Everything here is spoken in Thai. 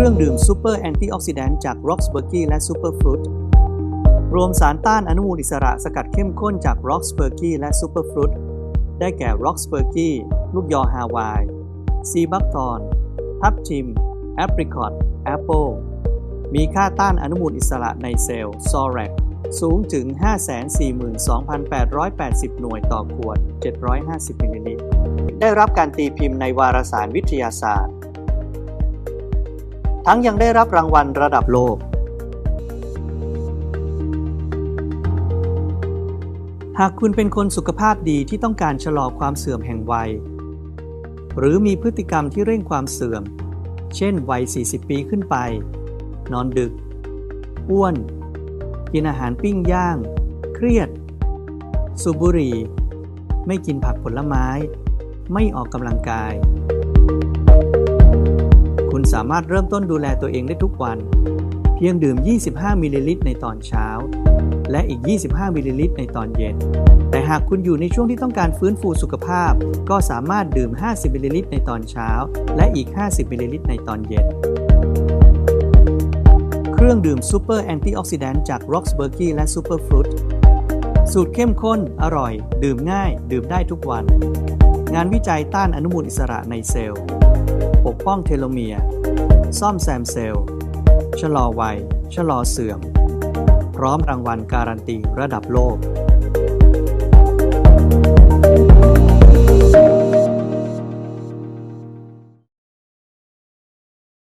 ครื่องดื่มซูเปอร์แอนตี้ออกซิแดนต์จาก r o x b u r g y และ Superfruit รวมสารต้านอนุมูลอิสระสกัดเข้มข้นจาก r o x b u r g y และ Superfruit ได้แก่ r o x b u r g y ลูกยอฮาวาย ซีบัคทอน ทับทิม แอปริคอตแอปเปิลมีค่าต้านอนุมูลอิสระในเซลล์ซอแรกสูงถึง 542,880 หน่วยต่อขวด 750 มิลลิลิตร ได้รับการตีพิมพ์ในวารสารวิทยาศาสตร์ ทั้งยังได้รับรางวัลระดับโลก หากคุณเป็นคนสุขภาพดีที่ต้องการชะลอความเสื่อมแห่งวัย หรือมีพฤติกรรมที่เร่งความเสื่อม เช่น วัย 40 ปีขึ้นไป นอนดึก อ้วน กินอาหารปิ้งย่าง เครียด สูบบุหรี่ ไม่กินผักผลไม้ ไม่ออกกำลังกายามารถเริ่มต้นดูแลตัวเองได้ทุกวัน เพียงดื่ม 25 มิลลิลิตรในตอนเช้า และอีก 25 มิลลิลิตรในตอนเย็น แต่หากคุณอยู่ในช่วงที่ต้องการฟื้นฟูสุขภาพ ก็สามารถดื่ม 50 มิลลิลิตรในตอนเช้า และอีก 50 มิลลิลิตรในตอนเย็น เครื่องดื่มซูเปอร์แอนตี้ออกซิแดนต์จาก r o x b u r g y และ Superfruit สูตรเข้มข้น อร่อย ดื่มง่าย ดื่มได้ทุกวัน งานวิจัยต้านอนุมูลอิสระในเซลล์ ปกป้องเทโลเมียร์ ซ่อมแซมเซลล์ ชะลอวัย ชะลอเสื่อม พร้อมรางวัลการันตีระดับโลก